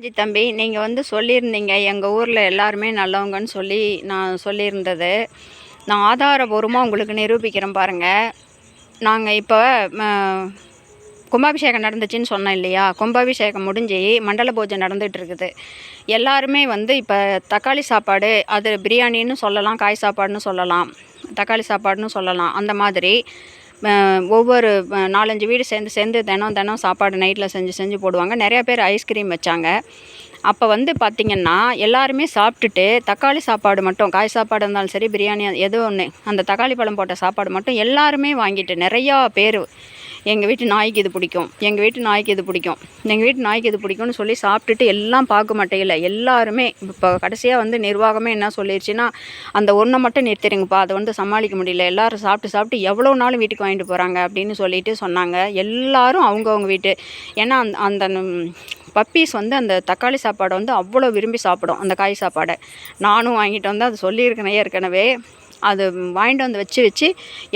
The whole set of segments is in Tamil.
ஜி தம்பி நீங்கள் வந்து சொல்லியிருந்தீங்க. எங்கள் ஊரில் எல்லாருமே நல்லவங்கன்னு சொல்லி நான் சொல்லியிருந்தது. நான் ஆதாரபூர்வமாக உங்களுக்கு நிரூபிக்கிறேன் பாருங்கள் நாங்கள் இப்போ கும்பாபிஷேகம் நடந்துச்சுன்னு சொன்னேன் இல்லையா? கும்பாபிஷேகம் முடிஞ்சு மண்டல பூஜை நடந்துட்டு இருக்குது. எல்லாருமே வந்து இப்போ தக்காளி சாப்பாடு அது பிரியாணின்னு சொல்லலாம் காய் சாப்பாடுன்னு சொல்லலாம். தக்காளி சாப்பாடுன்னு சொல்லலாம். அந்த மாதிரி ஒவ்வொரு நாலஞ்சு வீடு சேர்ந்து சேர்ந்து தினம் தினம் சாப்பாடு நைட்டில் செஞ்சு செஞ்சு போடுவாங்க. நிறையா பேர் ஐஸ்கிரீம் வச்சாங்க. அப்போ வந்து பார்த்திங்கன்னா எல்லாருமே சாப்பிட்டுட்டு தக்காளி சாப்பாடு மட்டும் காய் சாப்பாடு இருந்தாலும் சரி பிரியாணி எது ஒன்று அந்த தக்காளி பழம் போட்ட சாப்பாடு மட்டும் எல்லாருமே வாங்கிட்டு நிறையா பேர் எங்கள் வீட்டு நாய்க்கு இது பிடிக்கும். எங்கள் வீட்டு நாய்க்கு இது பிடிக்கும். எங்கள் வீட்டு நாய்க்கு இது பிடிக்கும்னு சொல்லி சாப்பிட்டுட்டு எல்லாம் பார்க்க மாட்டேங்கல எல்லாருமே இப்போ கடைசியாக வந்து நிர்வாகமே என்ன சொல்லிருச்சுன்னா அந்த ஒன்றை மட்டும் நிறுத்திடுங்கப்பா அதை வந்து சமாளிக்க முடியல. எல்லாரும் சாப்பிட்டு சாப்பிட்டு எவ்வளோ நாளும் வீட்டுக்கு வாங்கிட்டு போகிறாங்க அப்படின்னு சொல்லிட்டு சொன்னாங்க. எல்லாரும் அவங்கவுங்க வீட்டு. ஏன்னா அந்த அந்த பப்பீஸ் வந்து அந்த தக்காளி சாப்பாடை வந்து அவ்வளோ விரும்பி சாப்பிடும் அந்த காய் சாப்பாடை. நானும் வாங்கிட்டு வந்து அது சொல்லியிருக்கேனே ஏற்கனவே. அது வாங்கிட்டு வந்து வச்சு வச்சு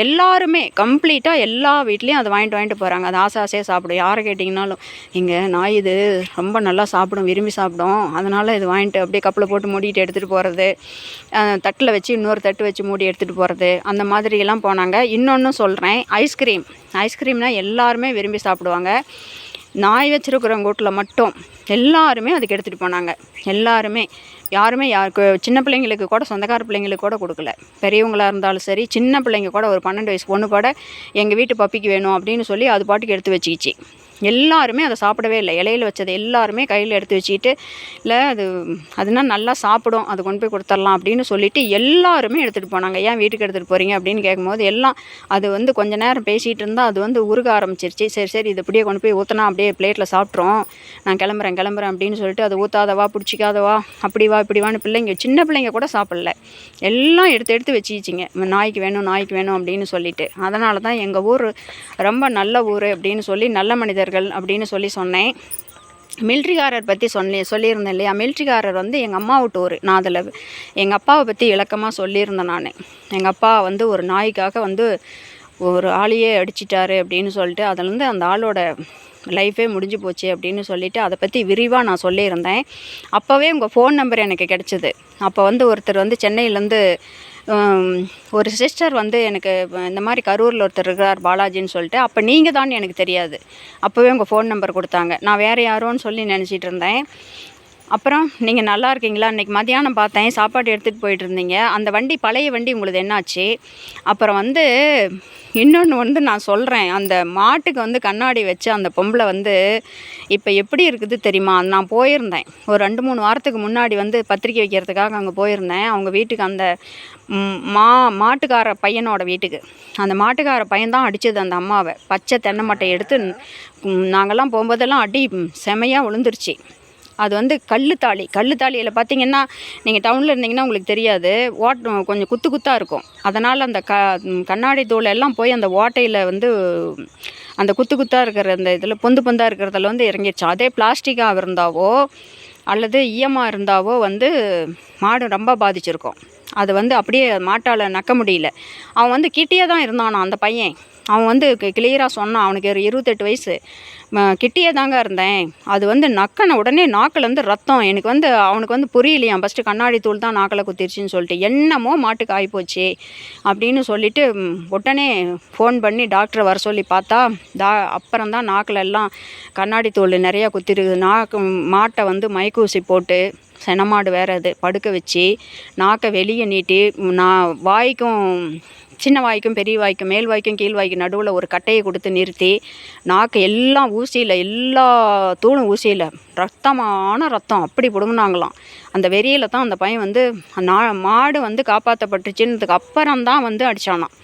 எல்லாருமே கம்ப்ளீட்டாக எல்லா வீட்லேயும் அதை வாங்கிட்டு வாங்கிட்டு போகிறாங்க அது ஆசை ஆசையாக சாப்பிடும். யாரை கேட்டிங்கனாலும் இங்கே நாய் இது ரொம்ப நல்லா சாப்பிடும் விரும்பி சாப்பிடும். அதனால் இது வாங்கிட்டு அப்படியே கப்பில் போட்டு மூடிட்டு எடுத்துகிட்டு போகிறது தட்டில் வச்சு இன்னொரு தட்டு வச்சு மூடி எடுத்துகிட்டு போகிறது அந்த மாதிரியெல்லாம் போனாங்க. இன்னொன்று சொல்கிறேன் ஐஸ்கிரீம். ஐஸ்கிரீம்னால் எல்லாருமே விரும்பி சாப்பிடுவாங்க. நாய் வச்சுருக்கிறவங்க வீட்டில் மட்டும் எல்லாருமே அதுக்கு எடுத்துகிட்டு போனாங்க. எல்லாருமே. யாருமே யாருக்கு சின்ன பிள்ளைங்களுக்கு கூட சொந்தக்கார பிள்ளைங்களுக்கு கூட கொடுக்கல. பெரியவங்களாக இருந்தாலும் சரி சின்ன பிள்ளைங்க கூட ஒரு பன்னெண்டு வயசு பொண்ணு கூட எங்கள் வீட்டு பப்பிக்கு வேணும் அப்படின்னு சொல்லி அது பாட்டுக்கு எடுத்து வச்சுக்கிச்சு. எல்லாருமே அதை சாப்பிடவே இல்லை. இலையில வச்சதை எல்லாருமே கையில் எடுத்து வச்சுக்கிட்டு இல்லை அது அதுனா நல்லா சாப்பிடும். அது கொண்டு போய் கொடுத்துடலாம். அப்படின்னு சொல்லிட்டு எல்லாருமே எடுத்துகிட்டு போனாங்க. ஏன் வீட்டுக்கு எடுத்துகிட்டு போகிறீங்க அப்படின்னு கேட்கும்போது எல்லாம் அது வந்து கொஞ்ச நேரம் பேசிகிட்டு இருந்தால் அது வந்து உருக ஆரம்பிச்சிருச்சு. சரி சரி இது இப்படியே கொண்டு போய் ஊற்றினா அப்படியே பிளேட்டில் சாப்பிட்றோம் நான் கிளம்புறேன் கிளம்புறேன் அப்படின்னு சொல்லிட்டு அது ஊற்றாதவா பிடிச்சிக்காதவா அப்படி வா இப்படி வான்னு பிள்ளைங்க சின்ன பிள்ளைங்க கூட சாப்பிடல. எல்லாம் எடுத்து எடுத்து வச்சுக்கிச்சிங்க. நாய்க்கு வேணும் நாய்க்கு வேணும் அப்படின்னு சொல்லிட்டு. அதனால தான் எங்கள் ஊர் ரொம்ப நல்ல ஊர் அப்படின்னு சொல்லி நல்ல வீரர்கள் அப்படின்னு சொல்லி சொன்னேன். மில்ட்ரிகாரர் பற்றி சொல்லி சொல்லியிருந்தேன் இல்லையா? மில்ட்ரிகாரர் வந்து எங்கள் அம்மா விட்டு ஒரு நான் அதில் எங்கள் அப்பாவை பற்றி விளக்கமாக சொல்லியிருந்தேன் நான். எங்கள் அப்பா வந்து ஒரு நாய்க்காக வந்து ஒரு ஆளையே அடிச்சிட்டாரு அப்படின்னு சொல்லிட்டு அதுலேருந்து அந்த ஆளோட லைஃபே முடிஞ்சு போச்சு அப்படின்னு சொல்லிவிட்டு அதை பற்றி விரிவாக நான் சொல்லியிருந்தேன். அப்போவே உங்கள் ஃபோன் நம்பர் எனக்கு கிடச்சிது. அப்போ வந்து ஒருத்தர் வந்து சென்னையிலேருந்து ஒரு சிஸ்டர் வந்து எனக்கு இந்த மாதிரி கரூரில் ஒருத்தர் இருக்கிறார் பாலாஜின்னு சொல்லிட்டு அப்போ நீங்கள் தான் எனக்கு தெரியாது. அப்போவே உங்கள் ஃபோன் நம்பர் கொடுத்தாங்க. நான் வேறு யாரோன்னு சொல்லி நினச்சிட்டு இருந்தேன். அப்புறம் நீங்கள் நல்லா இருக்கீங்களா? இன்றைக்கி மதியானம் பார்த்தேன் சாப்பாடு எடுத்துகிட்டு போயிட்டு இருந்தீங்க அந்த வண்டி பழைய வண்டி உங்களுக்கு என்னாச்சு? அப்புறம் வந்து இன்னொன்று வந்து நான் சொல்கிறேன் அந்த மாட்டுக்கு வந்து கண்ணாடி வச்சு அந்த பொம்பளை வந்து இப்போ எப்படி இருக்குது தெரியுமா? நான் போயிருந்தேன். ஒரு ரெண்டு மூணு வாரத்துக்கு முன்னாடி வந்து பத்திரிக்கை வைக்கிறதுக்காக அங்கே போயிருந்தேன். அவங்க வீட்டுக்கு அந்த மா மாட்டுக்கார பையனோட வீட்டுக்கு. அந்த மாட்டுக்கார பையன் தான் அடித்தது அந்த அம்மாவை. பச்சை தென்னை மட்டை எடுத்து நாங்கள்லாம் போகும்போதெல்லாம் அடி செமையாக விழுந்துருச்சு அது வந்து கல் தாலி கல் தாலியில் பார்த்தீங்கன்னா நீங்கள் டவுனில் இருந்தீங்கன்னா உங்களுக்கு தெரியாது. ஓட் கொஞ்சம் குத்து குத்தாக இருக்கும். அதனால் அந்த க கண்ணாடி தூள் எல்லாம் போய் அந்த ஓட்டையில் வந்து அந்த குத்து குத்தாக இருக்கிற அந்த இதில் பொந்து பொந்தாக இருக்கிறதுல வந்து இறங்கிடுச்சு அதே பிளாஸ்டிக்காக இருந்தாவோ அல்லது ஈயமாக இருந்தாவோ வந்து மாடு ரொம்ப பாதிச்சிருக்கும். அது வந்து அப்படியே மாட்டால் நக்க முடியல. அவன் வந்து கிட்டியே தான் இருந்தானா அந்த பையன். அவன் வந்து கிளியராக சொன்னான் அவனுக்கு ஒரு இருபத்தெட்டு வயசு. கிட்டியே தாங்க இருந்தேன். அது வந்து நக்கன உடனே நாக்கிலேருந்து ரத்தம். எனக்கு வந்து அவனுக்கு வந்து புரியலையாம். ஃபஸ்ட்டு கண்ணாடி தூள் தான் நாக்கில் குத்திருச்சின்னு சொல்லிட்டு என்னமோ மாட்டுக்கு ஆகிப்போச்சு அப்படின்னு சொல்லிட்டு உடனே ஃபோன் பண்ணி டாக்டரை வர சொல்லி பார்த்தா டா அப்புறம் தான் நாக்கில் எல்லாம் கண்ணாடி தூள் நிறையா குத்திருக்கு நாக்கு மாட்டை வந்து மைக்கூசி போட்டு செனமாடு வேற அது படுக்க வச்சு நாக்கை வெளியே நீட்டி நான் வாய்க்கும் சின்ன வாய்க்கும் பெரிய வாய்க்கும் மேல் வாய்க்கும் கீழ் வாய்க்கும் நடுவில் ஒரு கட்டையை கொடுத்து நிறுத்தி நாக்கு எல்லாம் ஊசியில் எல்லா தூளும் ஊசியில் ரத்தமான ரத்தம் அப்படி பிடுங்கினாங்களாம். அந்த வெறியில் தான் அந்த பையன் வந்து நா மாடு வந்து காப்பாற்றப்பட்டுச்சுன்னதுக்கு அப்புறம் தான் வந்து அடித்தானாம்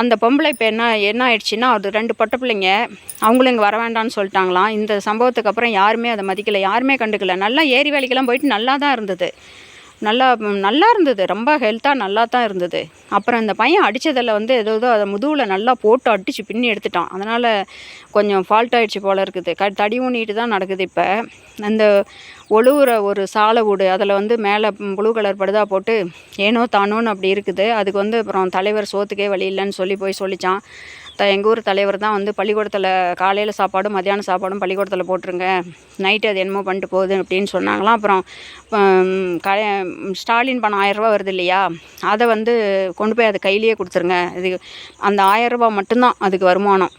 அந்த பொம்பளை இப்போ என்ன என்ன ஆயிடுச்சுன்னா அது ரெண்டு பொட்டை பிள்ளைங்க அவங்களும் இங்கே வர வேண்டாம்னு சொல்லிட்டாங்களாம். இந்த சம்பவத்துக்கு அப்புறம் யாருமே அதை மதிக்கலை யாருமே கண்டுக்கல. நல்லா ஏரி வேலைக்கெல்லாம் போயிட்டு நல்லா தான் இருந்தது. நல்லா நல்லா இருந்தது. ரொம்ப ஹெல்த்தாக நல்லா தான் இருந்தது. அப்புறம் இந்த பையன் அடித்ததில் வந்து ஏதோ ஏதோ அதை முதுகில் நல்லா போட்டு அடித்து பின்னி எடுத்துட்டான். அதனால் கொஞ்சம் ஃபால்ட் ஆகிடுச்சு போல் இருக்குது. க தடி ஊனிட்டு தான் நடக்குது இப்போ. அந்த ஒழுகுற ஒரு சாலை வீடு. அதில் வந்து மேலே ப்ளூ கலர் படுதா போட்டு ஏனோ தானோன்னு அப்படி இருக்குது. அதுக்கு வந்து அப்புறம் தலைவர் சோத்துக்கே வழி இல்லைன்னு சொல்லி போய் சொல்லிச்சான். த எங்கள் ஊர் தலைவர் தான் வந்து பள்ளிக்கூடத்தில் காலையில் சாப்பாடும் மதியான சாப்பாடும் பள்ளிக்கூடத்தில் போட்டுருங்க. நைட்டு அது என்னமோ பண்ணிட்டு போகுது அப்படின்னு சொன்னாங்களாம். அப்புறம் க ஸ்டாலின் பணம் ஆயரூபா வருது இல்லையா? அதை வந்து கொண்டு போய் அதை கையிலேயே கொடுத்துருங்க. இது அந்த ஆயரூபா மட்டும்தான் அதுக்கு வருமானம்.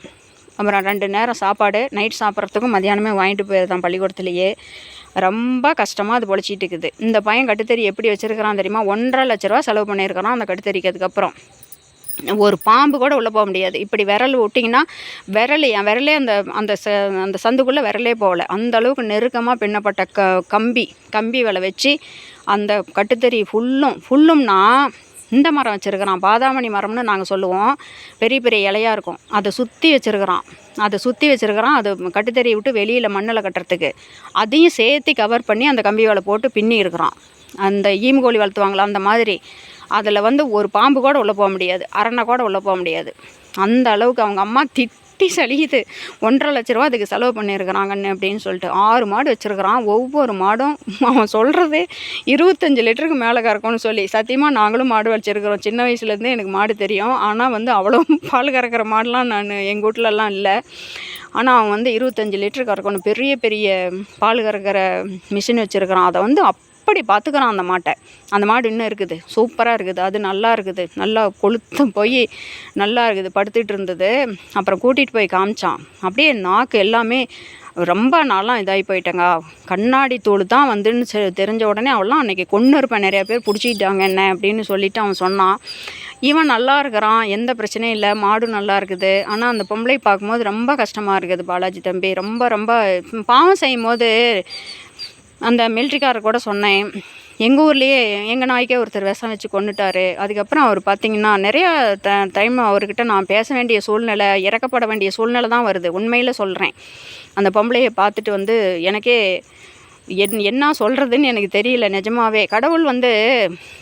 அப்புறம் ரெண்டு நேரம் சாப்பாடு நைட் சாப்பிட்றதுக்கும் மதியானமே வாங்கிட்டு போயிருந்தான் பள்ளிக்கூடத்துலேயே. ரொம்ப கஷ்டமாக அது பொழைச்சிட்டு இருக்குது இந்த பையன் கட்டுத்தறி எப்படி வச்சுருக்கிறான் தெரியுமா? ஒன்றரை லட்ச ரூபா செலவு பண்ணியிருக்கிறான் அந்த கட்டுத்தறிக்கு அதுக்கப்புறம் ஒரு பாம்பு கூட உள்ளே போக முடியாது. இப்படி விரல் விட்டிங்கன்னா விரல் என் விரலே அந்த அந்த ச அந்த சந்துக்குள்ளே விரலே போகல. அந்த அளவுக்கு நெருக்கமாக பின்னப்பட்ட க கம்பி கம்பி வலை வச்சு அந்த கட்டுத்தறி ஃபுல்லும் ஃபுல்லும்னா இந்த மரம் வச்சுருக்கிறான். பாதாமணி மரம்னு நாங்கள் சொல்லுவோம். பெரிய பெரிய இலையாக இருக்கும். அதை சுற்றி வச்சுருக்கிறான். அதை சுற்றி வச்சுருக்கிறான். அது கட்டுத்தறி விட்டு வெளியில் மண்ணில் கட்டுறதுக்கு. அதையும் சேர்த்து கவர் பண்ணி அந்த கம்பி வேலை போட்டு பின்னி இருக்கிறான். அந்த ஈமுகோழி வளர்த்துவாங்களா அந்த மாதிரி. அதில் வந்து ஒரு பாம்பு கூட உள்ளே போக முடியாது. அரணை கூட உள்ளே போக முடியாது. அந்த அளவுக்கு அவங்க அம்மா திட்டி சலியுது ஒன்றரை லட்ச ரூபா அதுக்கு செலவு பண்ணியிருக்கிறாங்கன்னு அப்படின்னு சொல்லிட்டு ஆறு மாடு வச்சுருக்கிறான். ஒவ்வொரு மாடும் அவன் சொல்கிறதே இருபத்தஞ்சி லிட்டருக்கு மேலே கறக்கும்னு சொல்லி. சத்தியமாக நாங்களும் மாடு வச்சுருக்கிறோம். சின்ன வயசுலேருந்தே எனக்கு மாடு தெரியும். ஆனால் வந்து அவ்வளோ பால் கறக்கிற மாடெலாம் நான் எங்கள் வீட்டிலலாம் இல்லை. ஆனால் அவன் வந்து இருபத்தஞ்சி லிட்டர் கறக்கணும். பெரிய பெரிய பால் கறக்கிற மிஷின் வச்சுருக்கிறான். அதை வந்து அப் அப்படி பார்த்துக்கிறான் அந்த மாட்டை? அந்த மாடு இன்னும் இருக்குது? சூப்பராக இருக்குது. அது நல்லா இருக்குது. நல்லா கொளுத்து போய் நல்லா இருக்குது. படுத்துட்டு இருந்தது. அப்புறம் கூட்டிகிட்டு போய் காமிச்சான். அப்படியே நாக்கு எல்லாமே ரொம்ப நாளாக இதாகி போயிட்டேங்க. கண்ணாடி தூள் தான் வந்துன்னு தெரிஞ்ச உடனே அவள்லாம் அன்றைக்கி கொன்று இருப்பேன் நிறைய பேர் பிடிச்சிக்கிட்டாங்க என்ன அப்படின்னு சொல்லிட்டு அவன் சொன்னான். இவன் நல்லா இருக்கிறான். எந்த பிரச்சனையும் இல்லை. மாடும் நல்லா இருக்குது. ஆனால் அந்த பொம்பளை பார்க்கும்போது ரொம்ப கஷ்டமாக இருக்குது பாலாஜி தம்பி. ரொம்ப ரொம்ப பாவம் செய்யும் போது அந்த மிலிட்ரிக்காரர் கூட சொன்னேன் எங்கள் ஊர்லேயே எங்கள் நாய்க்கே ஒருத்தர் விஷம் வச்சு கொண்டுட்டார் அதுக்கப்புறம் அவர் பார்த்தீங்கன்னா நிறையா த டைம் அவர்கிட்ட நான் பேச வேண்டிய சூழ்நிலை இறக்கப்பட வேண்டிய சூழ்நிலை தான் வருது. உண்மையில் சொல்கிறேன் அந்த பொம்பளையை பார்த்துட்டு வந்து எனக்கே என் என்ன சொல்கிறதுன்னு எனக்கு தெரியல நிஜமாவே. கடவுள் வந்து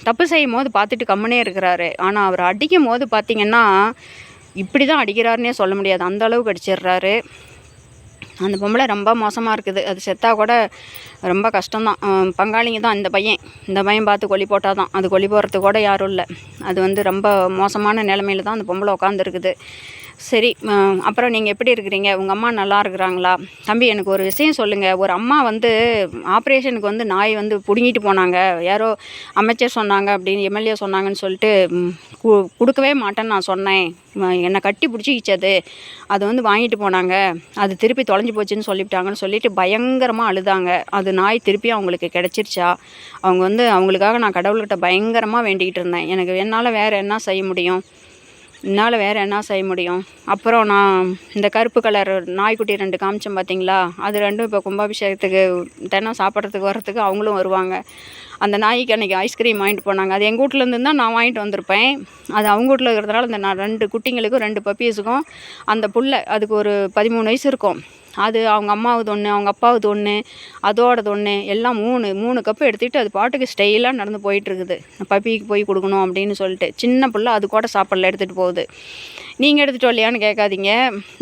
தப்பு செய்யும் போது பார்த்துட்டு கம்முனே இருக்கிறாரு. ஆனால் அவர் அடிக்கும் போது பார்த்திங்கன்னா இப்படி தான் அடிக்கிறாருன்னே சொல்ல முடியாது. அந்த அளவுக்கு அடிச்சிடுறாரு. அந்த பொம்பளை ரொம்ப மோசமாக இருக்குது. அது செத்தா கூட ரொம்ப கஷ்டம்தான். பங்காளிங்க தான் இந்த பையன். இந்த பையன் பார்த்து கொல்லி போட்டால் தான் அது கொல்லி போடுறதுக்கு கூட யாரும் இல்லை. அது வந்து ரொம்ப மோசமான நிலமையில தான் அந்த பொம்பளை உட்காந்துருக்குது சரி அப்புறம் நீங்கள் எப்படி இருக்கிறீங்க? உங்கள் அம்மா நல்லா இருக்கிறாங்களா? தம்பி எனக்கு ஒரு விஷயம் சொல்லுங்கள் ஒரு அம்மா வந்து ஆப்ரேஷனுக்கு வந்து நாய் வந்து பிடுங்கிட்டு போனாங்க. யாரோ அமைச்சர் சொன்னாங்க அப்படின்னு எம்எல்ஏ சொன்னாங்கன்னு சொல்லிட்டு கு- கொடுக்கவே மாட்டேன்னு நான் சொன்னேன். என்னை கட்டி பிடிச்சிக்கிச்சு அது. அது வந்து வாங்கிட்டு போனாங்க. அது திருப்பி தொலைஞ்சு போச்சுன்னு சொல்லிவிட்டாங்கன்னு சொல்லிட்டு பயங்கரமாக அழுதாங்க. அது நாய் திருப்பி அவங்களுக்கு கிடச்சிருச்சா? அவங்க வந்து அவங்களுக்காக நான் கடவுள்கிட்ட பயங்கரமாக வேண்டிக்கிட்டு இருந்தேன். எனக்கு என்னால் வேறு என்ன செய்ய முடியும்? என்னால் வேறு என்ன செய்ய முடியும்? அப்புறம் நான் இந்த கருப்பு கலர் நாய்க்குட்டி ரெண்டு காமிச்சேன் பார்த்தீங்களா அது ரெண்டும் இப்போ கும்பாபிஷேகத்துக்கு தினம் சாப்பிட்றதுக்கு வர்றதுக்கு அவங்களும் வருவாங்க. அந்த நாய்க்கு அன்றைக்கி ஐஸ்கிரீம் வாங்கிட்டு போனாங்க. அது எங்கள் வீட்டிலேருந்து தான் நான் வாங்கிட்டு வந்திருப்பேன். அது அவங்க வீட்டில் இருக்கிறதுனால இந்த நான் ரெண்டு குட்டிங்களுக்கும் ரெண்டு பப்பீஸுக்கும் அந்த புள்ளை அதுக்கு ஒரு பதிமூணு வயசு இருக்கும். அது அவங்க அம்மாவுது ஒன்று அவங்க அப்பாவுது ஒன்று அதோடது ஒன்று எல்லாம் மூணு மூணு கப்பு எடுத்துக்கிட்டு அது பாட்டுக்கு ஸ்டைலாக நடந்து போயிட்டுருக்குது பப்பிக்கு போய் கொடுக்கணும் அப்படின்னு சொல்லிட்டு. சின்ன பிள்ளை அது கூட சாப்பாடில் எடுத்துகிட்டு போகுது. நீங்கள் எடுத்துகிட்டு இல்லையான்னு கேட்காதீங்க.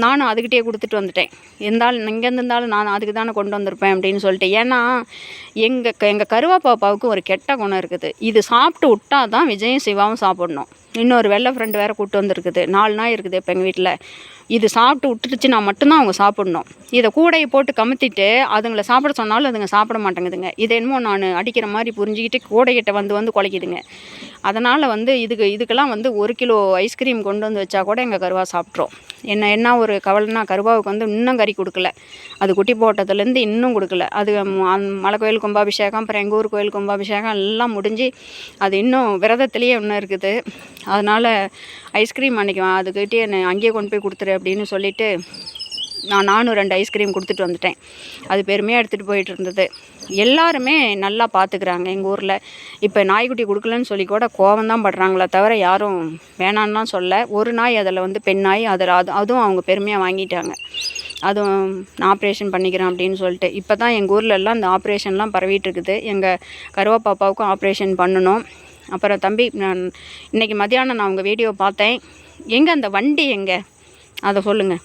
நானும் அதுக்கிட்டே கொடுத்துட்டு வந்துட்டேன். இருந்தாலும் இங்கேருந்து இருந்தாலும் நான் அதுக்கு தானே கொண்டு வந்திருப்பேன் அப்படின்னு சொல்லிட்டு. ஏன்னா எங்கள் எங்கள் கருவா பாப்பாவுக்கு ஒரு கெட்ட குணம் இருக்குது. இது சாப்பிட்டு விட்டா தான் விஜயும் சிவாவும் சாப்பிடணும். இன்னொரு வெள்ளை ஃப்ரெண்டு வேறு கூட்டு வந்திருக்குது. நாலு நாள் இருக்குது இப்போ எங்கள் வீட்டில் இது சாப்பிட்டு விட்டுருச்சுன்னா மட்டும்தான் அவங்க சாப்பிடணும். இதை கூடையை போட்டு கமுத்திட்டு அதுங்களை சாப்பிட சொன்னாலும் அதுங்க சாப்பிட மாட்டேங்குதுங்க. இது என்னமோ நான் அடிக்கிற மாதிரி புரிஞ்சுக்கிட்டு கூடைகிட்ட வந்து வந்து குலைக்குதுங்க. அதனால் வந்து இதுக்கு இதுக்கெல்லாம் வந்து ஒரு கிலோ ஐஸ்கிரீம் கொண்டு வந்து வச்சா கூட எங்கள் கருவா சாப்பிட்றோம் என்ன என்ன ஒரு கவலைன்னா கருவாவுக்கு வந்து இன்னும் கறி கொடுக்கல. அது குட்டி போட்டதுலேருந்து இன்னும் கொடுக்கல. அது மலை கோயில் கும்பாபிஷேகம் அப்புறம் எங்கள் ஊர் கோயில் கும்பாபிஷேகம் எல்லாம் முடிஞ்சு அது இன்னும் விரதத்துலேயே இன்னும் இருக்குது. அதனால் ஐஸ்கிரீம் அன்றைக்கி அதுக்கிட்டே என்னை அங்கேயே கொண்டு போய் கொடுத்துரு அப்படின்னு சொல்லிவிட்டு நான் நானும் ரெண்டு ஐஸ்கிரீம் கொடுத்துட்டு வந்துட்டேன். அது பெருமையாக எடுத்துகிட்டு போயிட்டு இருந்தது எல்லாருமே நல்லா பார்த்துக்கிறாங்க எங்கள் ஊரில். இப்போ நாய்க்குட்டி கொடுக்கலன்னு சொல்லி கூட கோவம் தான் படுறாங்களே தவிர யாரும் வேணான்னுலாம் சொல்ல. ஒரு நாய் அதில் வந்து பெண் நாய் அதில் அது அதுவும் அவங்க பெருமையாக வாங்கிட்டாங்க. அதுவும் நான் ஆப்ரேஷன் பண்ணிக்கிறேன் அப்படின்னு சொல்லிட்டு. இப்போ தான் எங்கள் ஊர்லெல்லாம் அந்த இந்த ஆப்ரேஷன்லாம் பரவிட்டு இருக்குது எங்கள் கருவா பாப்பாவுக்கும் ஆப்ரேஷன் பண்ணணும். அப்புறம் தம்பி நான் இன்னைக்கு மதியானம் நான் உங்கள் வீடியோ பார்த்தேன். எங்கே அந்த வண்டி எங்கே? அதை சொல்லுங்கள்